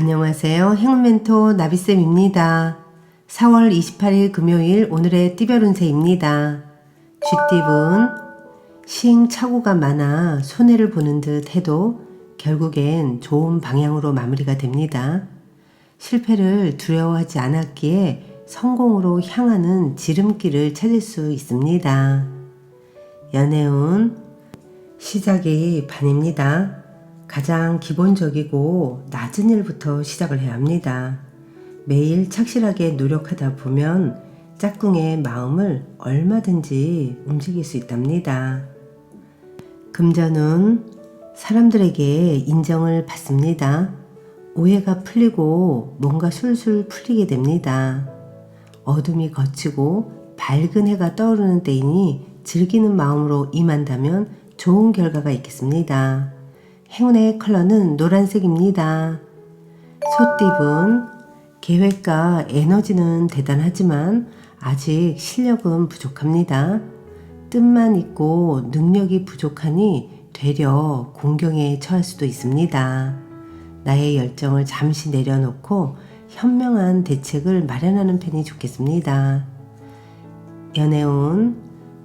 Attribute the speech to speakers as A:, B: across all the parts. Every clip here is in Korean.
A: 안녕하세요. 행운멘토 나비쌤입니다. 4월 28일 금요일 오늘의 띠별 운세입니다. 쥐띠분 시행착오가 많아 손해를 보는 듯 해도 결국엔 좋은 방향으로 마무리가 됩니다. 실패를 두려워하지 않았기에 성공으로 향하는 지름길을 찾을 수 있습니다. 연애운 시작이 반입니다. 가장 기본적이고 낮은 일부터 시작을 해야 합니다. 매일 착실하게 노력하다 보면 짝꿍의 마음을 얼마든지 움직일 수 있답니다. 금전은 사람들에게 인정을 받습니다. 오해가 풀리고 뭔가 술술 풀리게 됩니다. 어둠이 걷히고 밝은 해가 떠오르는 때이니 즐기는 마음으로 임한다면 좋은 결과가 있겠습니다. 행운의 컬러는 노란색입니다. 소띠분 계획과 에너지는 대단하지만 아직 실력은 부족합니다. 뜻만 있고 능력이 부족하니 되려 공경에 처할 수도 있습니다. 나의 열정을 잠시 내려놓고 현명한 대책을 마련하는 편이 좋겠습니다. 연애운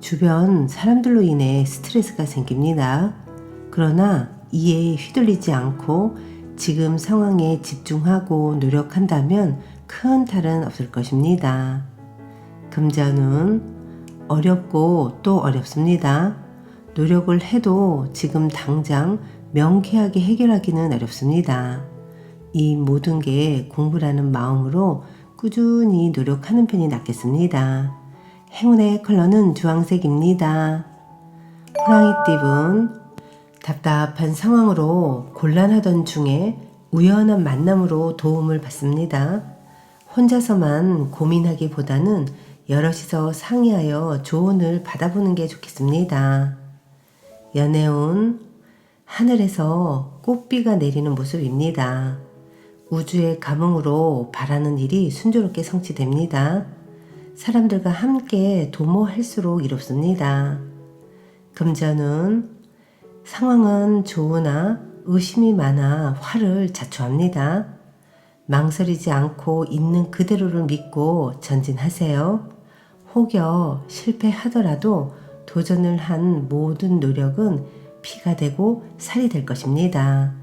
A: 주변 사람들로 인해 스트레스가 생깁니다. 그러나 이에 휘둘리지 않고 지금 상황에 집중하고 노력한다면 큰 탈은 없을 것입니다. 금전은 어렵고 또 어렵습니다. 노력을 해도 지금 당장 명쾌하게 해결하기는 어렵습니다. 이 모든 게 공부라는 마음으로 꾸준히 노력하는 편이 낫겠습니다. 행운의 컬러는 주황색입니다. 호랑이 띠분 답답한 상황으로 곤란하던 중에 우연한 만남으로 도움을 받습니다. 혼자서만 고민하기보다는 여럿이서 상의하여 조언을 받아보는 게 좋겠습니다. 연애운 하늘에서 꽃비가 내리는 모습입니다. 우주의 감흥으로 바라는 일이 순조롭게 성취됩니다. 사람들과 함께 도모할수록 이롭습니다. 금전은 상황은 좋으나 의심이 많아 화를 자초합니다. 망설이지 않고 있는 그대로를 믿고 전진하세요. 혹여 실패하더라도 도전을 한 모든 노력은 피가 되고 살이 될 것입니다.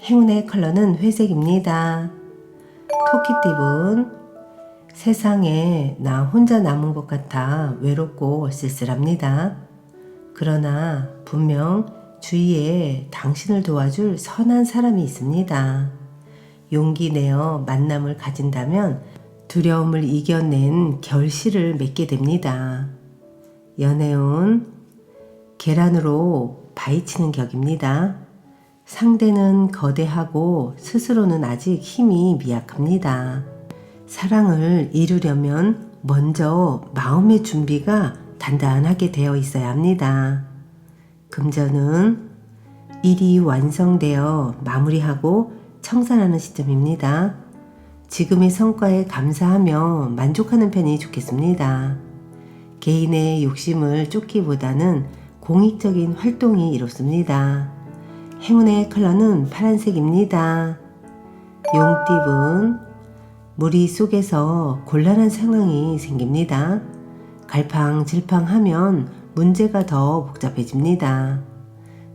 A: 행운의 컬러는 회색입니다. 토끼띠분 세상에 나 혼자 남은 것 같아 외롭고 쓸쓸합니다. 그러나 분명 주위에 당신을 도와줄 선한 사람이 있습니다. 용기 내어 만남을 가진다면 두려움을 이겨낸 결실을 맺게 됩니다. 연애운 계란으로 바위치는 격입니다. 상대는 거대하고 스스로는 아직 힘이 미약합니다. 사랑을 이루려면 먼저 마음의 준비가 단단하게 되어 있어야 합니다. 금전은 일이 완성되어 마무리하고 청산하는 시점입니다. 지금의 성과에 감사하며 만족하는 편이 좋겠습니다. 개인의 욕심을 쫓기보다는 공익적인 활동이 이롭습니다. 행운의 컬러는 파란색입니다. 용띠분 무리 속에서 곤란한 상황이 생깁니다. 갈팡질팡하면 문제가 더 복잡해집니다.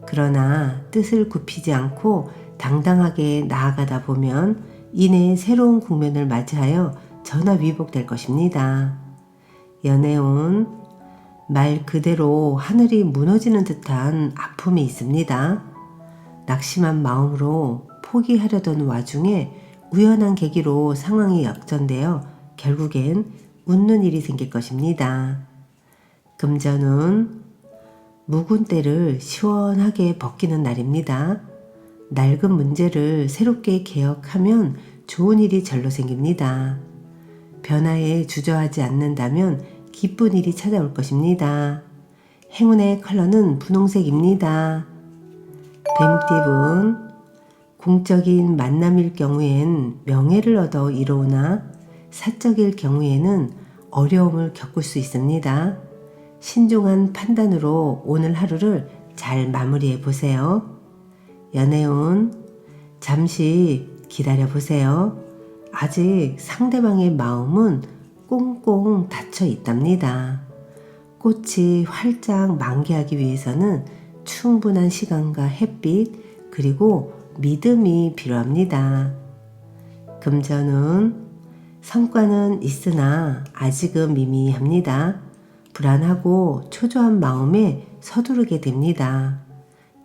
A: 그러나 뜻을 굽히지 않고 당당하게 나아가다 보면 이내 새로운 국면을 맞이하여 전화위복될 것입니다. 연애운 말 그대로 하늘이 무너지는 듯한 아픔이 있습니다. 낙심한 마음으로 포기하려던 와중에 우연한 계기로 상황이 역전되어 결국엔 웃는 일이 생길 것입니다. 금전운 묵은 때를 시원하게 벗기는 날입니다. 낡은 문제를 새롭게 개혁하면 좋은 일이 절로 생깁니다. 변화에 주저하지 않는다면 기쁜 일이 찾아올 것입니다. 행운의 컬러는 분홍색입니다. 뱀띠분 공적인 만남일 경우엔 명예를 얻어 이루오나 사적일 경우에는 어려움을 겪을 수 있습니다. 신중한 판단으로 오늘 하루를 잘 마무리해 보세요. 연애운 잠시 기다려 보세요. 아직 상대방의 마음은 꽁꽁 닫혀 있답니다. 꽃이 활짝 만개하기 위해서는 충분한 시간과 햇빛 그리고 믿음이 필요합니다. 금전은 성과는 있으나 아직은 미미합니다. 불안하고 초조한 마음에 서두르게 됩니다.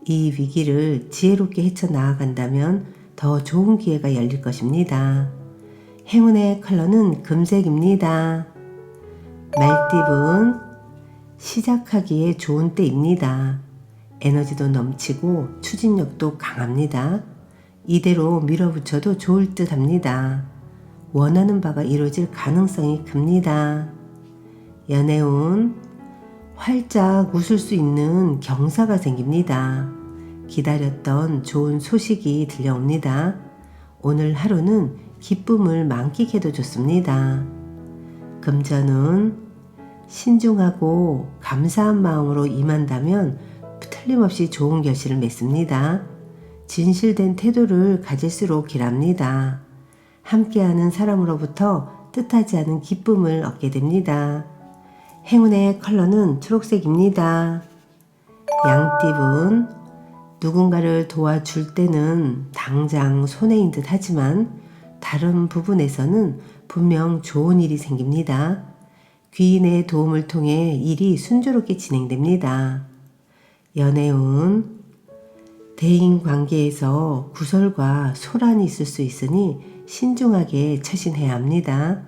A: 이 위기를 지혜롭게 헤쳐나아간다면 더 좋은 기회가 열릴 것입니다. 행운의 컬러는 금색입니다. 말띠분 시작하기에 좋은 때입니다. 에너지도 넘치고 추진력도 강합니다. 이대로 밀어붙여도 좋을 듯 합니다. 원하는 바가 이루어질 가능성이 큽니다. 연애운 활짝 웃을 수 있는 경사가 생깁니다. 기다렸던 좋은 소식이 들려옵니다. 오늘 하루는 기쁨을 만끽해도 좋습니다. 금전은 신중하고 감사한 마음으로 임한다면 틀림없이 좋은 결실을 맺습니다. 진실된 태도를 가질수록 길합니다. 함께하는 사람으로부터 뜻하지 않은 기쁨을 얻게 됩니다. 행운의 컬러는 초록색입니다. 양띠분, 누군가를 도와줄 때는 당장 손해인 듯 하지만 다른 부분에서는 분명 좋은 일이 생깁니다. 귀인의 도움을 통해 일이 순조롭게 진행됩니다. 연애운, 대인 관계에서 구설과 소란이 있을 수 있으니 신중하게 처신해야 합니다.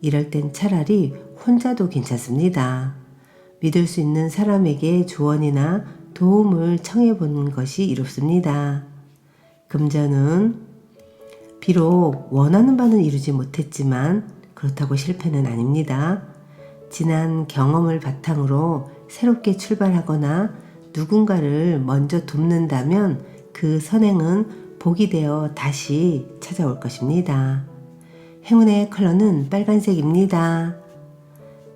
A: 이럴 땐 차라리 혼자도 괜찮습니다. 믿을 수 있는 사람에게 조언이나 도움을 청해 보는 것이 이롭습니다. 금전은 비록 원하는 바는 이루지 못했지만 그렇다고 실패는 아닙니다. 지난 경험을 바탕으로 새롭게 출발하거나 누군가를 먼저 돕는다면 그 선행은 복이 되어 다시 찾아올 것입니다. 행운의 컬러는 빨간색입니다.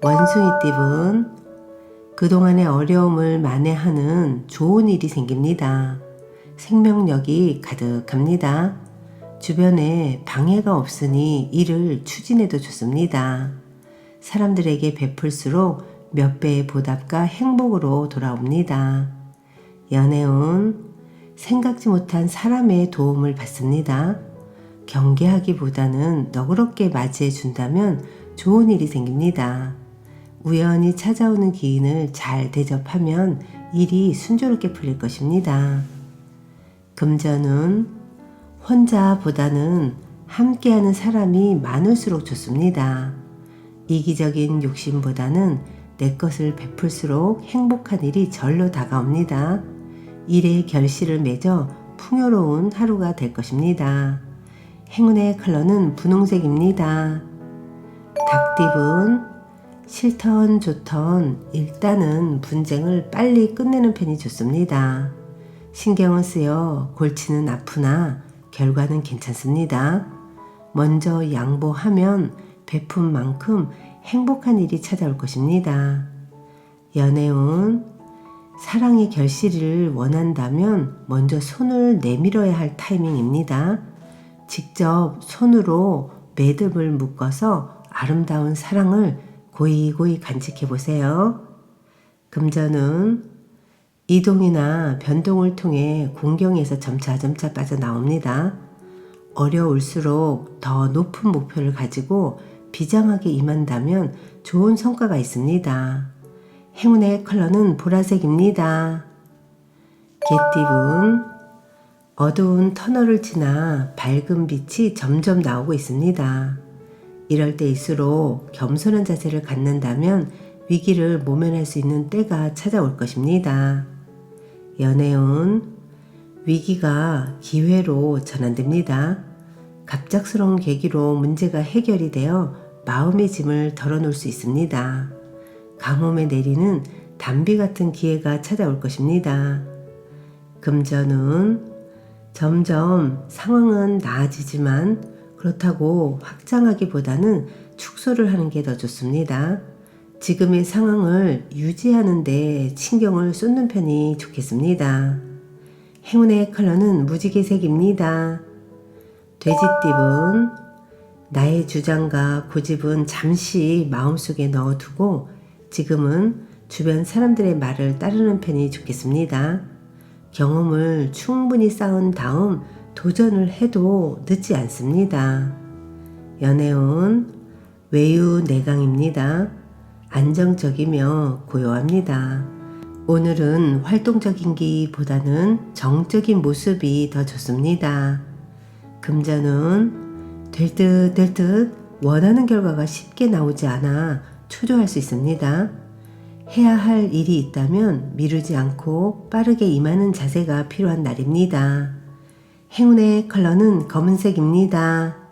A: 원숭이 띠분, 그동안의 어려움을 만회하는 좋은 일이 생깁니다. 생명력이 가득합니다. 주변에 방해가 없으니 일을 추진해도 좋습니다. 사람들에게 베풀수록 몇 배의 보답과 행복으로 돌아옵니다. 연애운 생각지 못한 사람의 도움을 받습니다. 경계하기보다는 너그럽게 맞이해 준다면 좋은 일이 생깁니다. 우연히 찾아오는 기인을 잘 대접하면 일이 순조롭게 풀릴 것입니다. 금전은 혼자보다는 함께하는 사람이 많을수록 좋습니다. 이기적인 욕심보다는 내 것을 베풀수록 행복한 일이 절로 다가옵니다. 일의 결실을 맺어 풍요로운 하루가 될 것입니다. 행운의 컬러는 분홍색입니다. 닭띠분 싫던 좋던 일단은 분쟁을 빨리 끝내는 편이 좋습니다. 신경을 쓰여 골치는 아프나 결과는 괜찮습니다. 먼저 양보하면 베푼 만큼 행복한 일이 찾아올 것입니다. 연애운 사랑의 결실을 원한다면 먼저 손을 내밀어야 할 타이밍입니다. 직접 손으로 매듭을 묶어서 아름다운 사랑을 고이고이 간직해 보세요. 금전은 이동이나 변동을 통해 공경에서 점차점차 빠져나옵니다. 어려울수록 더 높은 목표를 가지고 비장하게 임한다면 좋은 성과가 있습니다. 행운의 컬러는 보라색입니다. 개띠분, 어두운 터널을 지나 밝은 빛이 점점 나오고 있습니다. 이럴 때일수록 겸손한 자세를 갖는다면 위기를 모면할 수 있는 때가 찾아올 것입니다. 연애운, 위기가 기회로 전환됩니다. 갑작스러운 계기로 문제가 해결이 되어 마음의 짐을 덜어놓을 수 있습니다. 가뭄에 내리는 담비 같은 기회가 찾아올 것입니다. 금전은 점점 상황은 나아지지만 그렇다고 확장하기보다는 축소를 하는 게 더 좋습니다. 지금의 상황을 유지하는데 신경을 쏟는 편이 좋겠습니다. 행운의 컬러는 무지개색입니다. 돼지띠은 나의 주장과 고집은 잠시 마음속에 넣어두고 지금은 주변 사람들의 말을 따르는 편이 좋겠습니다. 경험을 충분히 쌓은 다음 도전을 해도 늦지 않습니다. 연애운 외유 내강입니다. 안정적이며 고요합니다. 오늘은 활동적인 기보다는 정적인 모습이 더 좋습니다. 금전은 될 듯 될 듯 원하는 결과가 쉽게 나오지 않아 초조할 수 있습니다. 해야 할 일이 있다면 미루지 않고 빠르게 임하는 자세가 필요한 날입니다. 행운의 컬러는 검은색입니다.